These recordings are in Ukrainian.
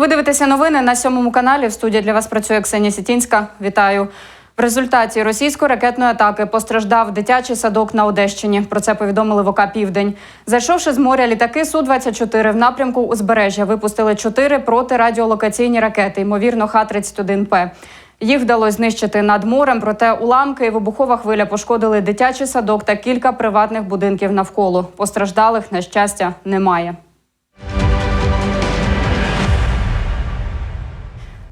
Ви дивитеся новини на сьомому каналі. В студії для вас працює Ксенія Сітінська. Вітаю. В результаті російської ракетної атаки постраждав дитячий садок на Одещині. Про це повідомили в ОК Південь. Зайшовши з моря літаки су 24 в напрямку узбережжя, випустили чотири протирадіолокаційні ракети, ймовірно, Х-31П. Їх вдалося знищити над морем, проте уламки і вибухова хвиля пошкодили дитячий садок та кілька приватних будинків навколо. Постраждалих, на щастя, немає.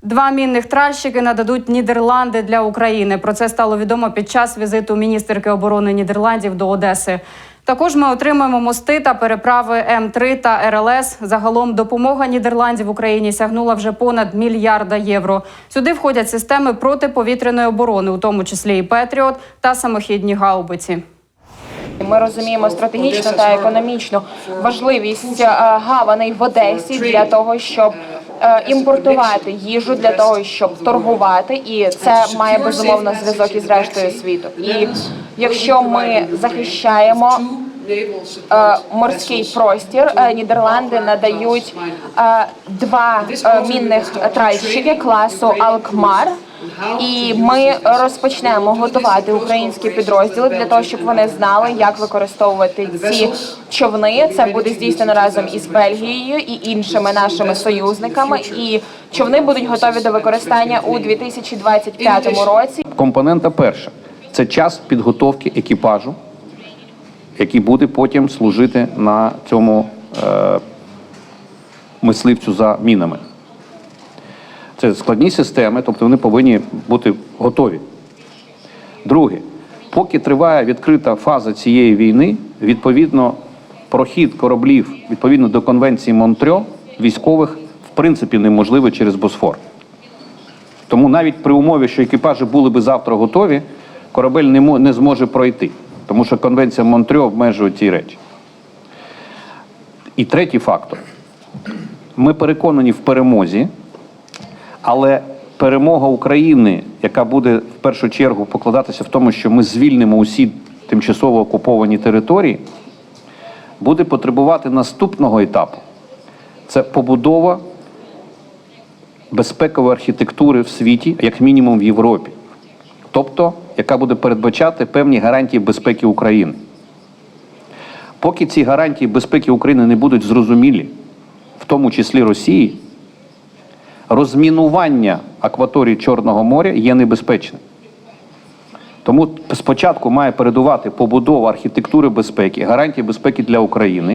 Два мінних тральщики нададуть Нідерланди для України. Про це стало відомо під час візиту міністерки оборони Нідерландів до Одеси. Також ми отримаємо мости та переправи М3 та РЛС. Загалом допомога Нідерландів Україні сягнула вже понад мільярда євро. Сюди входять системи протиповітряної оборони, у тому числі і Петріот та самохідні гаубиці. Ми розуміємо стратегічну та економічну важливість гаваней в Одесі для того, щоб імпортувати їжу для того, щоб торгувати, і це має безумовно зв'язок із рештою світу. І якщо ми захищаємо е, морський простір, е, Нідерланди надають е, два е, мінних тральщики класу Алкмар. І ми розпочнемо готувати українські підрозділи для того, щоб вони знали, як використовувати ці човни. Це буде здійснено разом із Бельгією і іншими нашими союзниками. І човни будуть готові до використання у 2025 році. Компонента перша це час підготовки екіпажу, який буде потім служити на цьому е, мисливцю за мінами. Це складні системи, тобто вони повинні бути готові. Друге, поки триває відкрита фаза цієї війни, відповідно, прохід кораблів відповідно до конвенції Монтрьо військових в принципі неможливий через Босфор. Тому навіть при умові, що екіпажі були би завтра готові, корабель не, не зможе пройти, тому що конвенція Монтрьо обмежує ті речі. І третій фактор. Ми переконані в перемозі, але перемога України, яка буде в першу чергу покладатися в тому, що ми звільнимо усі тимчасово окуповані території, буде потребувати наступного етапу. Це побудова безпекової архітектури в світі, як мінімум в Європі, тобто, яка буде передбачати певні гарантії безпеки України. Поки ці гарантії безпеки України не будуть зрозумілі, в тому числі Росії, розмінування акваторії Чорного моря є небезпечним. Тому спочатку має передувати побудова архітектури безпеки, гарантії безпеки для України.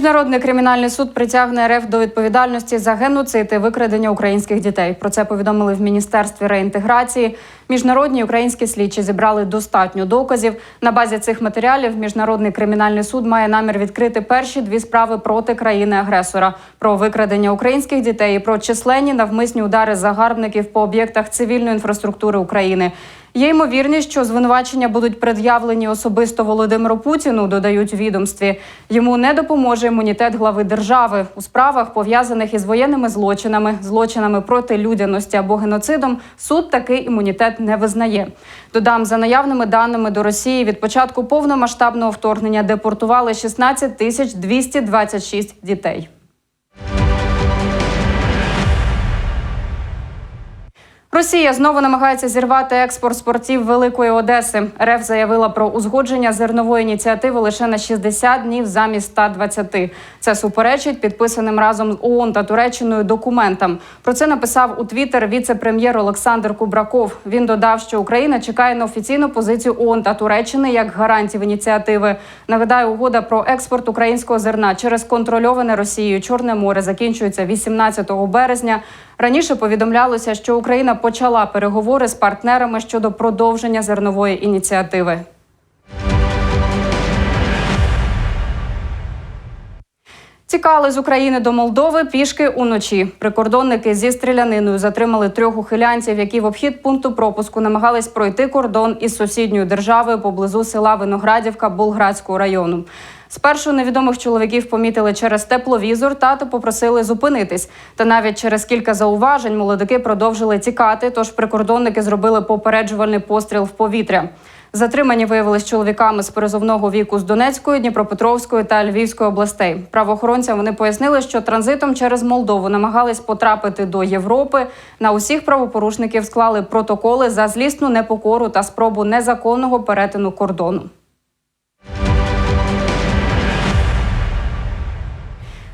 Міжнародний кримінальний суд притягне РФ до відповідальності за геноцид і викрадення українських дітей. Про це повідомили в міністерстві реінтеграції. Міжнародні українські слідчі зібрали достатньо доказів. На базі цих матеріалів міжнародний кримінальний суд має намір відкрити перші дві справи проти країни-агресора про викрадення українських дітей і про численні навмисні удари загарбників по об'єктах цивільної інфраструктури України. Є ймовірність, що звинувачення будуть пред'явлені особисто Володимиру Путіну, додають відомстві. Йому не допоможе імунітет глави держави у справах, пов'язаних із воєнними злочинами, злочинами проти людяності або геноцидом. Суд такий імунітет не визнає. Додам за наявними даними до Росії від початку повномасштабного вторгнення депортували 16 тисяч 226 дітей. Росія знову намагається зірвати експорт спортів Великої Одеси. РФ заявила про узгодження зернової ініціативи лише на 60 днів замість 120. Це суперечить підписаним разом з ООН та Туреччиною документам. Про це написав у Твіттер віце-прем'єр Олександр Кубраков. Він додав, що Україна чекає на офіційну позицію ООН та Туреччини як гарантів ініціативи. Нагадаю, угода про експорт українського зерна через контрольоване Росією Чорне море закінчується 18 березня. Раніше повідомлялося, що Україна почала переговори з партнерами щодо продовження зернової ініціативи. Тікали з України до Молдови пішки уночі. Прикордонники зі стріляниною затримали трьох ухилянців, які в обхід пункту пропуску намагались пройти кордон із сусідньою державою поблизу села Виноградівка Болградського району. Спершу невідомих чоловіків помітили через тепловізор, тато попросили зупинитись. Та навіть через кілька зауважень молодики продовжили тікати. Тож прикордонники зробили попереджувальний постріл в повітря. Затримані виявились чоловіками з призовного віку з Донецької, Дніпропетровської та Львівської областей. Правоохоронцям вони пояснили, що транзитом через Молдову намагались потрапити до Європи. На усіх правопорушників склали протоколи за злісну непокору та спробу незаконного перетину кордону.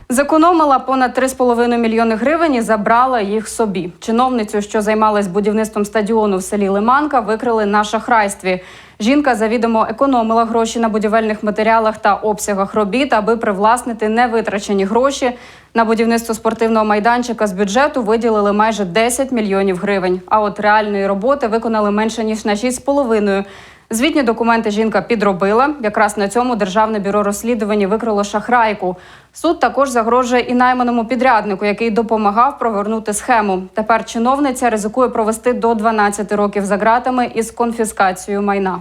Зекономила понад 3,5 мільйони гривень і забрала їх собі. Чиновницю, що займалась будівництвом стадіону в селі Лиманка, викрили на шахрайстві. Жінка завідомо економила гроші на будівельних матеріалах та обсягах робіт, аби привласнити невитрачені гроші. На будівництво спортивного майданчика з бюджету виділили майже 10 мільйонів гривень. А от реальної роботи виконали менше ніж на 6,5. Звітні документи жінка підробила. Якраз на цьому державне бюро розслідування викрило шахрайку. Суд також загрожує і найманому підряднику, який допомагав провернути схему. Тепер чиновниця ризикує провести до 12 років за ґратами із конфіскацією майна.